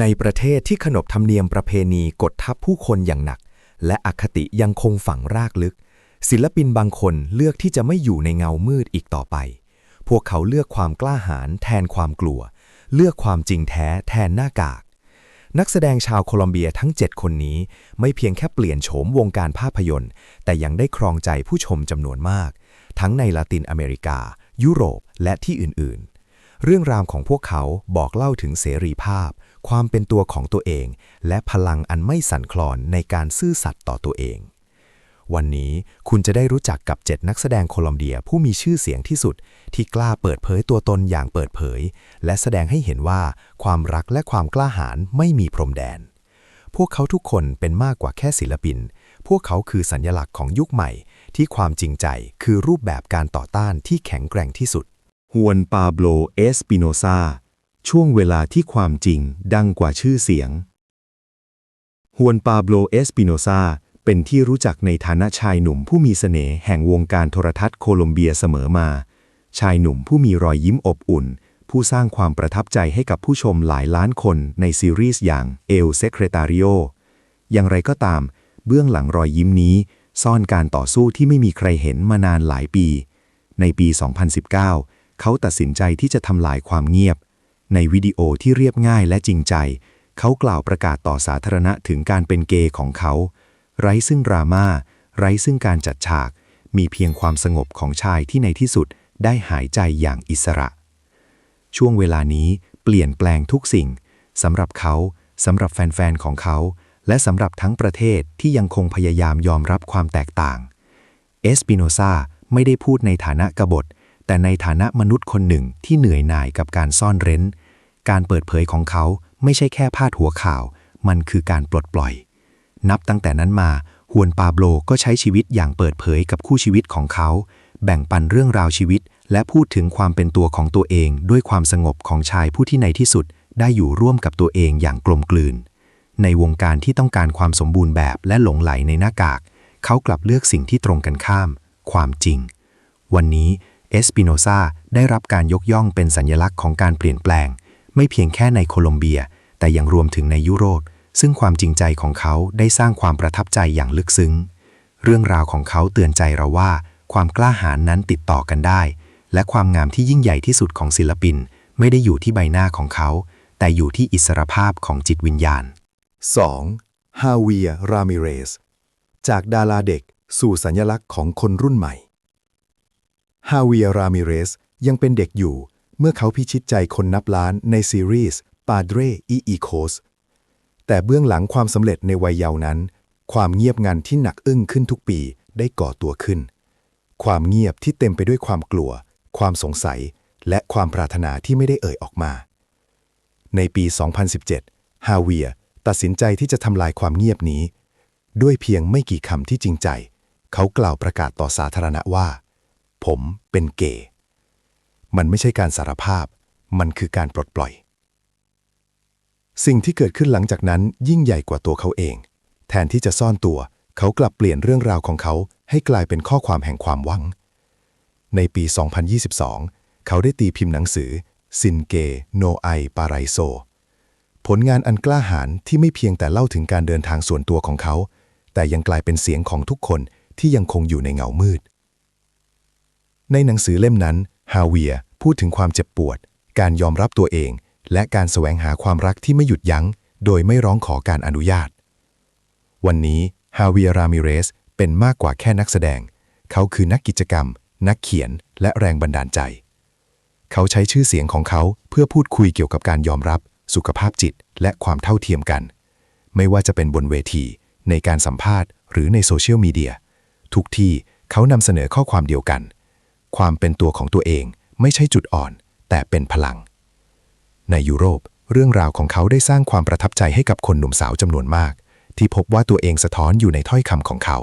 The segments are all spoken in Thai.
ในประเทศที่ขนบธรรมเนียมประเพณีกดทับผู้คนอย่างหนัก และอคติยังคงฝังรากลึก ศิลปินบางคนเลือกที่จะไม่อยู่ในเงามืดอีกต่อไป พวกเขาเลือกความกล้าหาญแทนความกลัว เลือกความจริงแท้แทนหน้ากาก นักแสดงชาวโคลอมเบียทั้ง 7 คนนี้ ไม่เพียงแค่เปลี่ยนโฉมวงการภาพยนตร์ แต่ยังได้ครองใจผู้ชมจำนวนมาก ทั้งในลาตินอเมริกา ยุโรปและที่อื่นๆ เรื่องราวของพวกเขาบอกเล่าถึงเสรีภาพ ความเป็นตัวของตัวเอง และพลังอันไม่สั่นคลอนในการซื่อสัตย์ต่อตัวเอง วันนี้คุณจะได้รู้จักกับ 7 นักแสดงโคลอมเบียผู้มีชื่อเสียงที่สุด ที่กล้าเปิดเผยตัวตนอย่างเปิดเผย และแสดงให้เห็นว่าความรักและความกล้าหาญไม่มีพรมแดน พวกเขาทุกคนเป็นมากกว่าแค่ศิลปิน พวกเขาคือสัญลักษณ์ของยุคใหม่ ที่ความจริงใจคือรูปแบบการต่อต้านที่แข็งแกร่งที่สุดฮวนปาโบลเอสปิโนซา ช่วงเวลาที่ความจริงดังกว่าชื่อเสียง ฮวนปาโบลเอสปิโนซาเป็นที่รู้จักในฐานะชายหนุ่มผู้มีเสน่ห์แห่งวงการโทรทัศน์โคลอมเบียเสมอมา ชายหนุ่มผู้มีรอยยิ้มอบอุ่น ผู้สร้างความประทับใจให้กับผู้ชมหลายล้านคนในซีรีส์อย่างเอลเซคเรตาริโออย่างไรก็ตาม เบื้องหลังรอยยิ้มนี้ ซ่อนการต่อสู้ที่ไม่มีใครเห็นมานานหลายปี ในปี 2019 เขาตัดสินใจที่จะทำลายความเงียบ ในวิดีโอที่เรียบง่ายและจริงใจ เขากล่าวประกาศต่อสาธารณะถึงการเป็นเกย์ของเขา ไร้ซึ่งดราม่าไร้ซึ่งการจัดฉาก มีเพียงความสงบของชายที่ในที่สุดได้หายใจอย่างอิสระ ช่วงเวลานี้เปลี่ยนแปลงทุกสิ่งสำหรับเขาสำหรับแฟนๆของเขา และสำหรับทั้งประเทศที่ยังคงพยายามยอมรับความแตกต่าง เอสปิโนซาไม่ได้พูดในฐานะกบฏ แต่ในฐานะมนุษย์คนหนึ่งที่เหนื่อยหน่ายกับการซ่อนเร้น การเปิดเผยของเขาไม่ใช่แค่พาดหัวข่าว มันคือการปลดปล่อย นับตั้งแต่นั้นมาฮวนปาโบลก็ใช้ชีวิตอย่างเปิดเผยกับคู่ชีวิตของเขา แบ่งปันเรื่องราวชีวิต และพูดถึงความเป็นตัวของตัวเองด้วยความสงบของชายผู้ที่ในที่สุด ได้อยู่ร่วมกับตัวเองอย่างกลมกลืน ในวงการที่ต้องการความสมบูรณ์แบบและหลงไหลในหน้ากาก เขากลับเลือกสิ่งที่ตรงกันข้าม ความจริง วันนี้เอสปิโนซาได้รับการยกย่องเป็นสัญลักษณ์ของการเปลี่ยนแปลง ไม่เพียงแค่ในโคลอมเบีย แต่ยังรวมถึงในยุโรป ซึ่งความจริงใจของเขาได้สร้างความประทับใจอย่างลึกซึ้ง เรื่องราวของเขาเตือนใจเราว่า ความกล้าหาญนั้นติดต่อกันได้ และความงามที่ยิ่งใหญ่ที่สุดของศิลปิน ไม่ได้อยู่ที่ใบหน้าของเขา แต่อยู่ที่อิสรภาพของจิตวิญญาณ 2. ฮาเวียรามิเรสจากดาราเด็กสู่สัญลักษณ์ของคนรุ่นใหม่ฮาเวียรามิเรสยังเป็นเด็กอยู่ เมื่อเขาพิชิตใจคนนับล้านในซีรีส์ปาเดรอีอีโคสแต่เบื้องหลังความสำเร็จในวัยเยาว์นั้น ความเงียบงันที่หนักอึ้งขึ้นทุกปีได้ก่อตัวขึ้น ความเงียบที่เต็มไปด้วยความกลัว ความสงสัย และความปรารถนาที่ไม่ได้เอ่ยออกมา ในปี 2017 ฮาเวียตัดสินใจที่จะทำลายความเงียบนี้ ด้วยเพียงไม่กี่คำที่จริงใจ เขากล่าวประกาศต่อสาธารณะว่า ผมเป็นเกย์ มันไม่ใช่การสารภาพ มันคือการปลดปล่อย สิ่งที่เกิดขึ้นหลังจากนั้นยิ่งใหญ่กว่าตัวเขาเอง แทนที่จะซ่อนตัว เขากลับเปลี่ยนเรื่องราวของเขาให้กลายเป็นข้อความแห่งความหวัง ในปี 2022 เขาได้ตีพิมพ์หนังสือซินเกโนไอปาไรโซผลงานอันกล้าหาญที่ไม่เพียงแต่เล่าถึงการเดินทางส่วนตัวของเขา แต่ยังกลายเป็นเสียงของทุกคนที่ยังคงอยู่ในเงามืด ในหนังสือเล่มนั้นฮาเวียพูดถึงความเจ็บปวด การยอมรับตัวเอง และการแสวงหาความรักที่ไม่หยุดยัง้ง โดยไม่ร้องขอการอนุญาต วันนี้ฮาเวียรามิเรสเป็นมากกว่าแค่นักแสดง เขาคือนักกิจกรรม นักเขียน และแรงบันดาลใจ เขาใช้ชื่อเสียงของเขาเพื่อพูดคุยเกี่ยวกับการยอมรับ สุขภาพจิต และความเท่าเทียมกัน ไม่ว่าจะเป็นบนเวที ในการสัมภาษณ์ หรือในโซเชียลมีเดียทุกที่เขานำเสนอข้อความเดียวกัน ความเป็นตัวของตัวเองไม่ใช่จุดอ่อน แต่เป็นพลัง ในยุโรป เรื่องราวของเขาได้สร้างความประทับใจให้กับคนหนุ่มสาวจำนวนมาก ที่พบว่าตัวเองสะท้อนอยู่ในถ้อยคำของเขา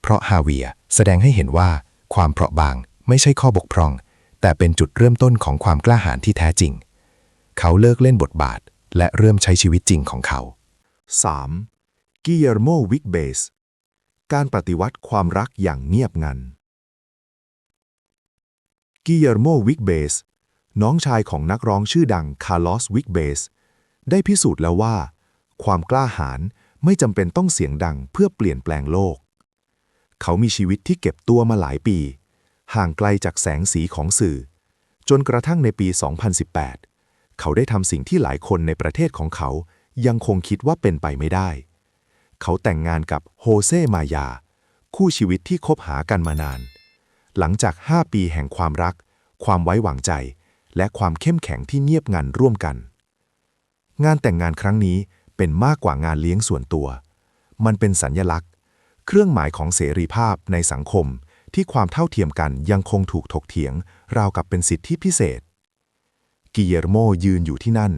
เพราะฮาเวียแสดงให้เห็นว่า ความเปราะบางไม่ใช่ข้อบกพร่อง แต่เป็นจุดเริ่มต้นของความกล้าหาญที่แท้จริง เขาเลิกเล่นบทบาท และเริ่มใช้ชีวิตจริงของเขา 3. กิเยร์โมวิกเบสการปฏิวัติความรักอย่างเงียบงัน กิเยร์โมวิกเบส น้องชายของนักร้องชื่อดังคาร์ลอสวิกเบส ได้พิสูจน์แล้วว่า ความกล้าหาญไม่จำเป็นต้องเสียงดังเพื่อเปลี่ยนแปลงโลก เขามีชีวิตที่เก็บตัวมาหลายปี ห่างไกลจากแสงสีของสื่อ จนกระทั่งในปี 2018 เขาได้ทำสิ่งที่หลายคนในประเทศของเขายังคงคิดว่าเป็นไปไม่ได้ เขาแต่งงานกับโฮเซมายา คู่ชีวิตที่คบหากันมานาน หลังจาก 5 ปีแห่งความรัก ความไว้วางใจ และความเข้มแข็งที่เงียบงันร่วมกัน งานแต่งงานครั้งนี้เป็นมากกว่างานเลี้ยงส่วนตัว มันเป็นสัญญลักษณ์ เครื่องหมายของเสรีภาพในสังคมที่ความเท่าเทียมกันยังคงถูกถกเถียง ราวกับเป็นสิทธิพิเศษ กิเยร์โมยืนอยู่ที่นั่น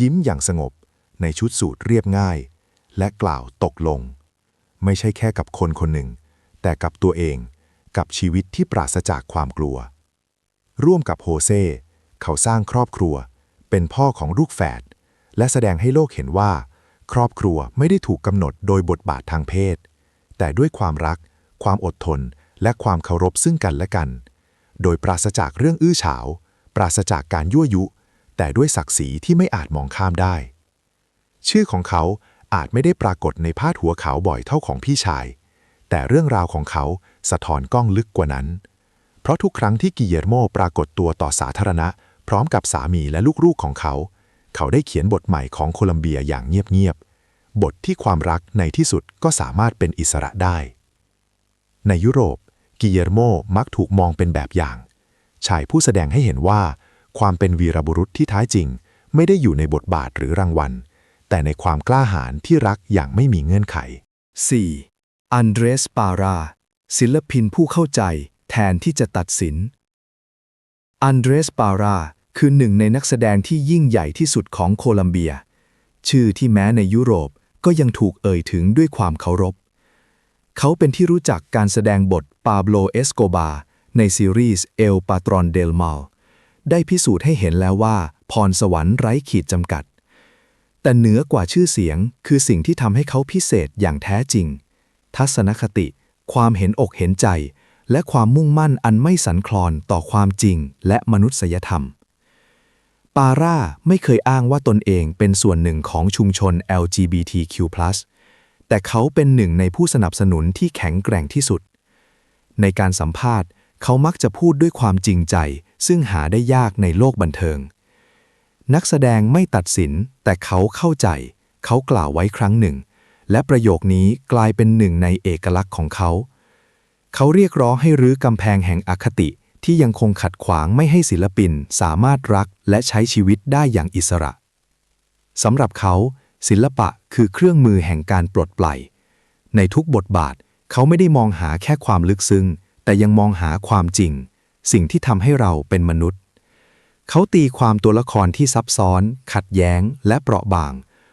ยิ้มอย่างสงบ ในชุดสูทเรียบง่าย และกล่าวตกลง ไม่ใช่แค่กับคนคนหนึ่ง แต่กับตัวเอง กับชีวิตที่ปราศจากความกลัว ร่วมกับโฮเซ เขาสร้างครอบครัว เป็นพ่อของลูกแฝด และแสดงให้โลกเห็นว่า ครอบครัวไม่ได้ถูกกำหนดโดยบทบาททางเพศ แต่ด้วยความรัก ความอดทน และความเคารพซึ่งกันและกัน โดยปราศจากเรื่องอื้อฉาว ปราศจากการยั่วยุ แต่ด้วยศักดิ์ศรีที่ไม่อาจมองข้ามได้ ชื่อของเขาอาจไม่ได้ปรากฏในพาดหัวข่าวบ่อยเท่าของพี่ชาย แต่เรื่องราวของเขา สะท้อนกล้องลึกกว่านั้น เพราะทุกครั้งที่กิเยร์โมปรากฏตัวต่อสาธารณะ พร้อมกับสามีและลูกๆของเขา เขาได้เขียนบทใหม่ของโคลัมเบียอย่างเงียบๆ บทที่ความรักในที่สุดก็สามารถเป็นอิสระได้ ในยุโรป กิเยร์โมมักถูกมองเป็นแบบอย่าง ชายผู้แสดงให้เห็นว่า ความเป็นวีรบุรุษที่แท้จริง ไม่ได้อยู่ในบทบาทหรือรางวัล แต่ในความกล้าหาญที่รักอย่างไม่มีเงื่อนไข 4. อันเดรสปารา ศิลปินผู้เข้าใจแทนที่จะตัดสิน อันเดรสปาราคือหนึ่งในนักแสดงที่ยิ่งใหญ่ที่สุดของโคลัมเบีย ชื่อที่แม้ในยุโรปก็ยังถูกเอ่ยถึงด้วยความเคารพ เขาเป็นที่รู้จักการแสดงบทปาโบลเอสโกบาในซีรีส์เอลปาตรอนเดลมาลได้พิสูจน์ให้เห็นแล้วว่า พรสวรรค์ไร้ขีดจำกัด แต่เหนือกว่าชื่อเสียงคือสิ่งที่ทำให้เขาพิเศษอย่างแท้จริง ทัศนคติ ความเห็นอกเห็นใจ และความมุ่งมั่นอันไม่สันคลอนต่อความจริงและมนุษยธรรม ปาร่าไม่เคยอ้างว่าตนเองเป็นส่วนหนึ่งของชุมชน LGBTQ+ แต่เขาเป็นหนึ่งในผู้สนับสนุนที่แข็งแกร่งที่สุด ในการสัมภาษณ์ เขามักจะพูดด้วยความจริงใจ ซึ่งหาได้ยากในโลกบันเทิง นักแสดงไม่ตัดสิน แต่เขาเข้าใจ เขากล่าวไว้ครั้งหนึ่ง และประโยคนี้กลายเป็นหนึ่งในเอกลักษณ์ของเขา เขาเรียกร้องให้รื้อกำแพงแห่งอคติที่ยังคงขัดขวางไม่ให้ศิลปินสามารถรักและใช้ชีวิตได้อย่างอิสระ สำหรับเขา ศิลปะคือเครื่องมือแห่งการปลดปล่อย ในทุกบทบาทเขาไม่ได้มองหาแค่ความลึกซึ้ง แต่ยังมองหาความจริง สิ่งที่ทำให้เราเป็นมนุษย์ เขาตีความตัวละครที่ซับซ้อน ขัดแย้ง และเปราะบาง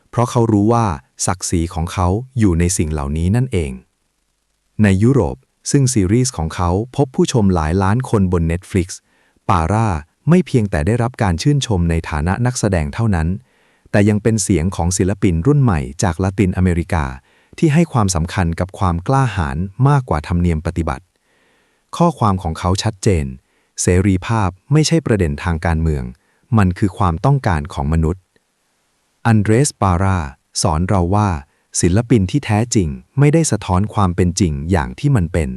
เพราะเขารู้ว่า ศักดิ์ศรีของเขาอยู่ในสิ่งเหล่านี้นั่นเอง ในยุโรป ซึ่งซีรีส์ของเขาพบผู้ชมหลายล้านคนบน Netflix ปาร่าไม่เพียงแต่ได้รับการชื่นชมในฐานะนักแสดงเท่านั้น แต่ยังเป็นเสียงของศิลปินรุ่นใหม่จากละตินอเมริกา ที่ให้ความสำคัญกับความกล้าหาญมากกว่าธรรมเนียมปฏิบัติ ข้อความของเขาชัดเจน เสรีภาพไม่ใช่ประเด็นทางการเมือง มันคือความต้องการของมนุษย์ อันเดรสปาร่า สอนเราว่า ศิลปินที่แท้จริงไม่ได้สะท้อนความเป็นจริงอย่างที่มันเป็น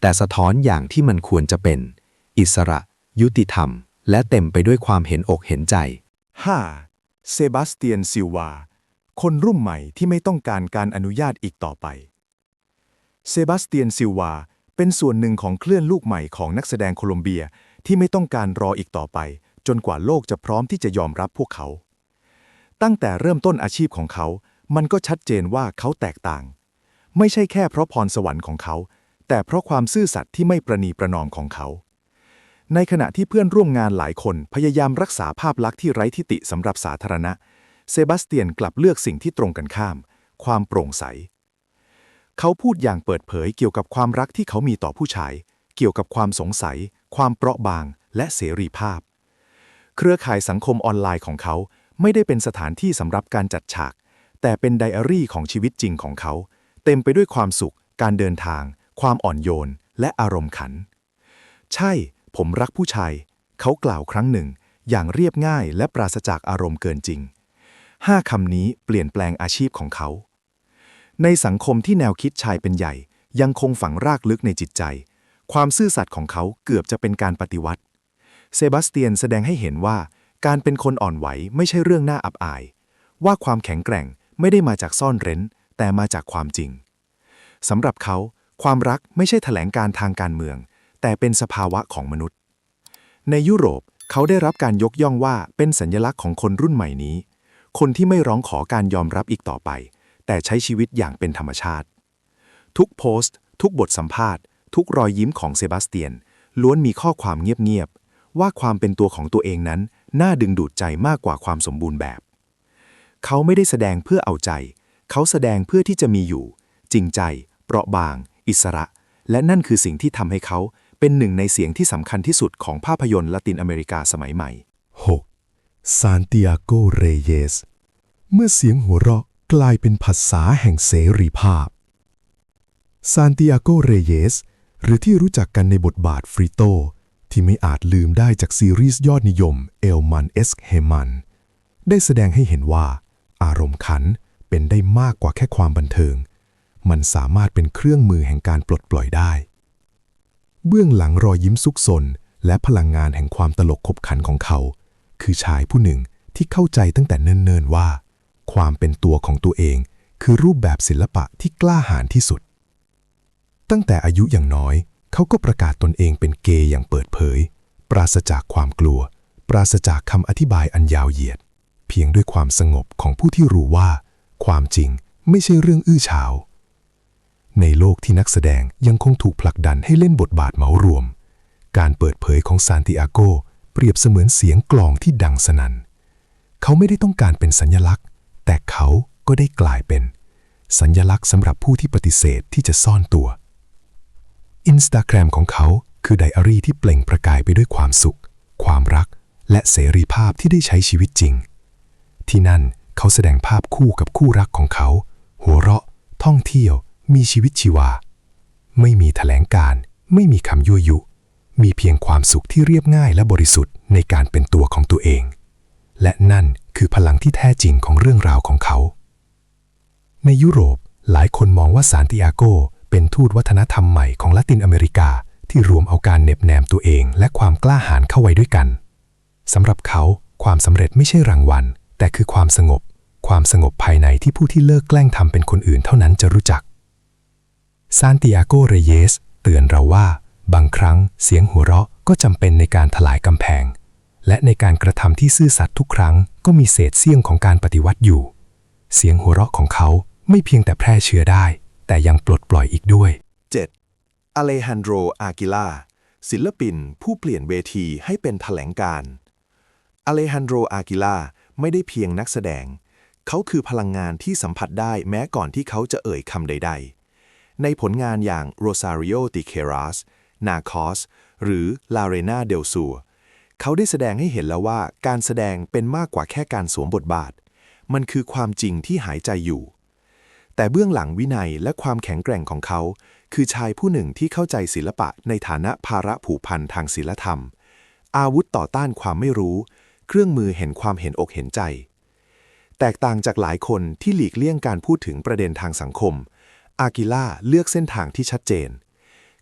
แต่สะท้อนอย่างที่มันควรจะเป็น อิสระ ยุติธรรม และเต็มไปด้วยความเห็นอกเห็นใจ 5. เซบาสเตียนซิลวา คนรุ่นใหม่ที่ไม่ต้องการการอนุญาตอีกต่อไป เซบาสเตียนซิลวาเป็นส่วนหนึ่งของเคลื่อนลูกใหม่ของนักแสดงโคลอมเบียที่ไม่ต้องการรออีกต่อไป จนกว่าโลกจะพร้อมที่จะยอมรับพวกเขา ตั้งแต่เริ่มต้นอาชีพของเขา มันก็ชัดเจนว่าเขาแตกต่าง ไม่ใช่แค่เพราะพรสวรรค์ของเขา แต่เพราะความซื่อสัตย์ที่ไม่ประนีประนอมของเขา ในขณะที่เพื่อนร่วมงานหลายคนพยายามรักษาภาพลักษณ์ที่ไร้ทิฏฐิสำหรับสาธารณะ เซบาสเตียนกลับเลือกสิ่งที่ตรงกันข้าม ความโปร่งใส เขาพูดอย่างเปิดเผยเกี่ยวกับความรักที่เขามีต่อผู้ชาย เกี่ยวกับความสงสัย ความเปราะบาง และเสรีภาพ เครือข่ายสังคมออนไลน์ของเขา ไม่ได้เป็นสถานที่สำหรับการจัดฉาก แต่เป็นไดอารี่ของชีวิตจริงของเขา เต็มไปด้วยความสุข การเดินทาง ความอ่อนโยน และอารมณ์ขัน ใช่ ผมรักผู้ชาย เขากล่าวครั้งหนึ่ง อย่างเรียบง่ายและปราศจากอารมณ์เกินจริงห้าคำนี้เปลี่ยนแปลงอาชีพของเขา ในสังคมที่แนวคิดชายเป็นใหญ่ ยังคงฝังรากลึกในจิตใจ ความซื่อสัตย์ของเขาเกือบจะเป็นการปฏิวัติ เซบาสเตียนแสดงให้เห็นว่า การเป็นคนอ่อนไหวไม่ใช่เรื่องน่าอับอาย ว่าความแข็งแกร่งไม่ได้มาจากซ่อนเร้น แต่มาจากความจริงสำหรับเขา ความรักไม่ใช่แถลงการทางการเมือง แต่เป็นสภาวะของมนุษย์ ในยุโรปเขาได้รับการยกย่องว่าเป็นสัญลักษณ์ของคนรุ่นใหม่นี้ คนที่ไม่ร้องขอการยอมรับอีกต่อไป แต่ใช้ชีวิตอย่างเป็นธรรมชาติ ทุกโพสต์ ทุกบทสัมภาษณ์ ทุกรอยยิ้มของเซบาสเตียน ล้วนมีข้อความเงียบๆว่าความเป็นตัวของตัวเองนั้น น่าดึงดูดใจมากกว่าความสมบูรณ์แบบ เขาไม่ได้แสดงเพื่อเอาใจ เขาแสดงเพื่อที่จะมีอยู่ จริงใจ เปราะบาง อิสระ และนั่นคือสิ่งที่ทำให้เขาเป็นหนึ่งในเสียงที่สำคัญที่สุดของภาพยนตร์ละตินอเมริกาสมัยใหม่ 6. ซานติอาโก เรเยส เมื่อเสียงหัวเราะกลายเป็นภาษาแห่งเสรีภาพ ซานติอาโก เรเยส หรือที่รู้จักกันในบทบาทฟริโต ที่ไม่อาจลืมได้จากซีรีส์ยอดนิยมเอลมันเอสเฮมันได้แสดงให้เห็นว่า อารมณ์ขันเป็นได้มากกว่าแค่ความบันเทิง มันสามารถเป็นเครื่องมือแห่งการปลดปล่อยได้ เบื้องหลังรอยยิ้มซุกซนและพลังงานแห่งความตลกขบขันของเขา คือชายผู้หนึ่งที่เข้าใจตั้งแต่เนิ่นๆว่า ความเป็นตัวของตัวเอง คือรูปแบบศิลปะที่กล้าหาญที่สุด ตั้งแต่อายุอย่างน้อย เขาก็ประกาศตนเองเป็นเกย์อย่างเปิดเผย ปราศจากความกลัว ปราศจากคำอธิบายอันยาวเหยียด เพียงด้วยความสงบของผู้ที่รู้ว่า ความจริงไม่ใช่เรื่องอื้อฉาว ในโลกที่นักแสดงยังคงถูกผลักดันให้เล่นบทบาทเหมารวม การเปิดเผยของซานติอาโกเปรียบเสมือนเสียงกลองที่ดังสนัน่น เขาไม่ได้ต้องการเป็นสัญลักษณ์ แต่เขาก็ได้กลายเป็น สัญลักษณ์สำหรับผู้ที่ปฏิเสธที่จะซ่อนตัว อินสตาแกรมของเขาคือไดอารี่ที่เปล่งประกายไปด้วยความสุข ความรัก และเสรีภาพที่ได้ใช้ชีวิตจริง ที่นั่นเขาแสดงภาพคู่กับคู่รักของเขา หัวเราะ ท่องเที่ยว มีชีวิตชีวา ไม่มีแถลงการ์ไม่มีคำยั่วยุ มีเพียงความสุขที่เรียบง่ายและบริสุทธิ์ในการเป็นตัวของตัวเอง และนั่นคือพลังที่แท้จริงของเรื่องราวของเขา ในยุโรปหลายคนมองว่าซานติอาโก เป็นทูตวัฒนธรรมใหม่ของละตินอเมริกาที่รวมเอาการเหน็บแนมตัวเองและความกล้าหาญเข้าไว้ด้วยกันสำหรับเขาความสำเร็จไม่ใช่รางวัล แต่คือความสงบ ความสงบภายในที่ผู้ที่เลิกแกล้งทำเป็นคนอื่นเท่านั้นจะรู้จักซานติอาโก เรเยส เตือนเราว่า บางครั้งเสียงหัวเราะก็จำเป็นในการถลายกำแพง และในการกระทำที่ซื่อสัตย์ทุกครั้งก็มีเศษเสี้ยงของการปฏิวัติอยู่ เสียงหัวเราะของเขาไม่เพียงแต่แพร่เชื้อได้ แต่ยังปลดปล่อยอีกด้วย 7. อเลฮันโดร อากิลา ศิลปินผู้เปลี่ยนเวทีให้เป็นแถลงการ์อเลฮันโดร อากิลา ไม่ได้เพียงนักแสดง เขาคือพลังงานที่สัมผัสได้แม้ก่อนที่เขาจะเอ่ยคำใด ๆ ในผลงานอย่าง Rosario de Queiroz Narcos หรือ La Reina del Sur เขาได้แสดงให้เห็นแล้วว่าการแสดงเป็นมากกว่าแค่การสวมบทบาท มันคือความจริงที่หายใจอยู่ แต่เบื้องหลังวินัยและความแข็งแกร่งของเขา คือชายผู้หนึ่งที่เข้าใจศิลปะในฐานะภาระผูกพันทางศิลธรรม อาวุธต่อต้านความไม่รู้ เครื่องมือเห็นความเห็นอกเห็นใจ แตกต่างจากหลายคนที่หลีกเลี่ยงการพูดถึงประเด็นทางสังคม อากิล่าเลือกเส้นทางที่ชัดเจน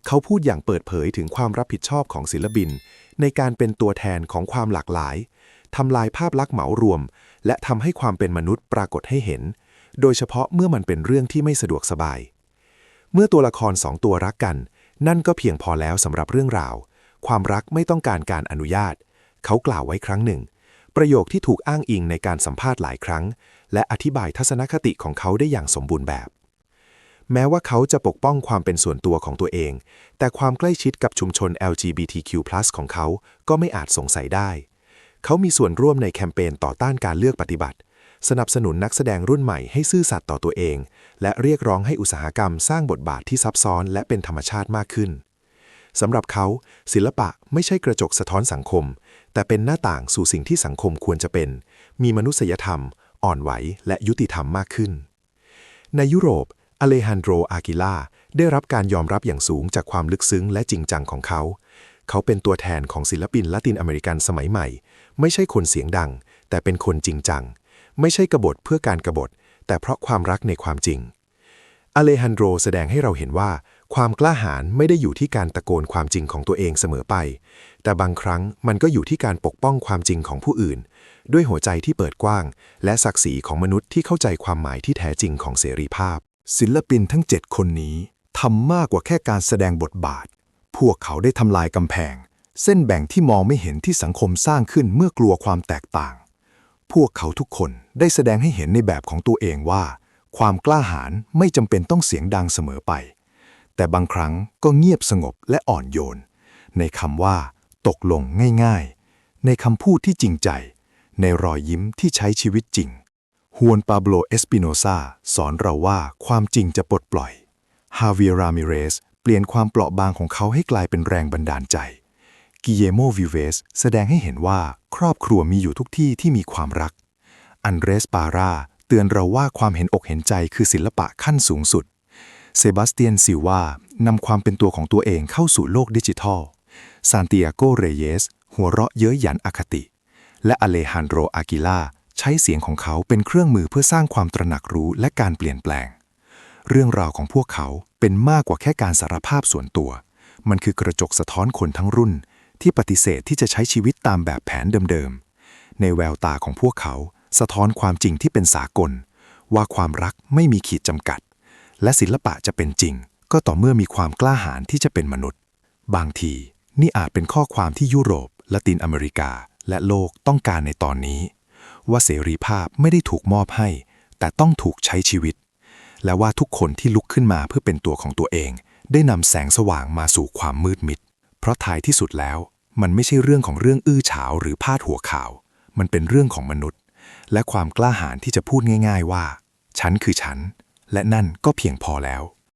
เขาพูดอย่างเปิดเผยถึงความรับผิดชอบของศิลปิน ในการเป็นตัวแทนของความหลากหลายทำลายภาพลักษณ์เหมารวม และทำให้ความเป็นมนุษย์ปรากฏให้เห็น โดยเฉพาะเมื่อมันเป็นเรื่องที่ไม่สะดวกสบาย เมื่อตัวละครสองตัวรักกัน นั่นก็เพียงพอแล้วสำหรับเรื่องราว ความรักไม่ต้องการการอนุญาต เขากล่าวไว้ครั้งหนึ่ง ประโยคที่ถูกอ้างอิงในการสัมภาษณ์หลายครั้ง และอธิบายทัศนคติของเขาได้อย่างสมบูรณ์แบบ แม้ว่าเขาจะปกป้องความเป็นส่วนตัวของตัวเอง แต่ความใกล้ชิดกับชุมชน LGBTQ+ ของเขาก็ไม่อาจสงสัยได้ เขามีส่วนร่วมในแคมเปญต่อต้านการเลือกปฏิบัติ สนับสนุนนักแสดงรุ่นใหม่ให้ซื่อสัตย์ต่อตัวเอง และเรียกร้องให้อุตสาหกรรมสร้างบทบาทที่ซับซ้อนและเป็นธรรมชาติมากขึ้นสำหรับเขาศิลปะไม่ใช่กระจกสะท้อนสังคม แต่เป็นหน้าต่างสู่สิ่งที่สังคมควรจะเป็น มีมนุษยธรรม อ่อนไหวและยุติธรรมมากขึ้น ในยุโรป อเลฮันโดร อากิล่า ได้รับการยอมรับอย่างสูงจากความลึกซึ้งและจริงจังของเขา เขาเป็นตัวแทนของศิลปินละตินอเมริกันสมัยใหม่ ไม่ใช่คนเสียงดัง แต่เป็นคนจริงจัง ไม่ใช่กบฏเพื่อการกบฏ แต่เพราะความรักในความจริง อเลฮันโดรแสดงให้เราเห็นว่า ความกล้าหาญไม่ได้อยู่ที่การตะโกนความจริงของตัวเองเสมอไป แต่บางครั้งมันก็อยู่ที่การปกป้องความจริงของผู้อื่น ด้วยหัวใจที่เปิดกว้าง และศักดิ์ศรีของมนุษย์ที่เข้าใจความหมายที่แท้จริงของเสรีภาพ ศิลปินทั้ง 7 คนนี้ทำมากกว่าแค่การแสดงบทบาท พวกเขาได้ทำลายกำแพง เส้นแบ่งที่มองไม่เห็นที่สังคมสร้างขึ้นเมื่อกลัวความแตกต่าง พวกเขาทุกคนได้แสดงให้เห็นในแบบของตัวเองว่า ความกล้าหาญไม่จำเป็นต้องเสียงดังเสมอไป แต่บางครั้งก็เงียบสงบและอ่อนโยน ในคำว่า ตกลงง่ายๆ ในคำพูดที่จริงใจ ในรอยยิ้มที่ใช้ชีวิตจริงฮวนปาโบโลเอสปิโนซาสอนเราว่าความจริงจะปลดปล่อยฮาเวียรามิเรสเปลี่ยนความเปราะบางของเขาให้กลายเป็นแรงบันดาลใจ กิเยโมวิเวสแสดงให้เห็นว่าครอบครัวมีอยู่ทุกที่ที่มีความรัก อันเดรสปาราเตือนเราว่าความเห็นอกเห็นใจคือศิลปะขั้นสูงสุด เซบาสเตียนซิลวานำความเป็นตัวของตัวเองเข้าสู่โลกดิจิทัล ซานติอาโก เรเยส หัวเราะเย้ยหยันอคติ และอเลฮันโดรอากิล่าใช้เสียงของเขาเป็นเครื่องมือเพื่อสร้างความตระหนักรู้และการเปลี่ยนแปลง เรื่องราวของพวกเขาเป็นมากกว่าแค่การสารภาพส่วนตัว มันคือกระจกสะท้อนคนทั้งรุ่น ที่ปฏิเสธที่จะใช้ชีวิตตามแบบแผนเดิมๆ ในแววตาของพวกเขา สะท้อนความจริงที่เป็นสากล ว่าความรักไม่มีขีดจำกัด และศิลปะจะเป็นจริง ก็ต่อเมื่อมีความกล้าหาญที่จะเป็นมนุษย์ บางทีนี่อาจเป็นข้อความที่ยุโรปละตินอเมริกา และโลกต้องการในตอนนี้ ว่าเสรีภาพไม่ได้ถูกมอบให้ แต่ต้องถูกใช้ชีวิต และว่าทุกคนที่ลุกขึ้นมาเพื่อเป็นตัวของตัวเอง ได้นำแสงสว่างมาสู่ความมืดมิด ราะท้ายที่สุดแล้ว มันไม่ใช่เรื่องของเรื่องอื้อฉาวหรือพาดหัวข่าว มันเป็นเรื่องของมนุษย์ และความกล้าหาญที่จะพูดง่าย ๆว่า ฉันคือฉัน และนั่นก็เพียงพอแล้ว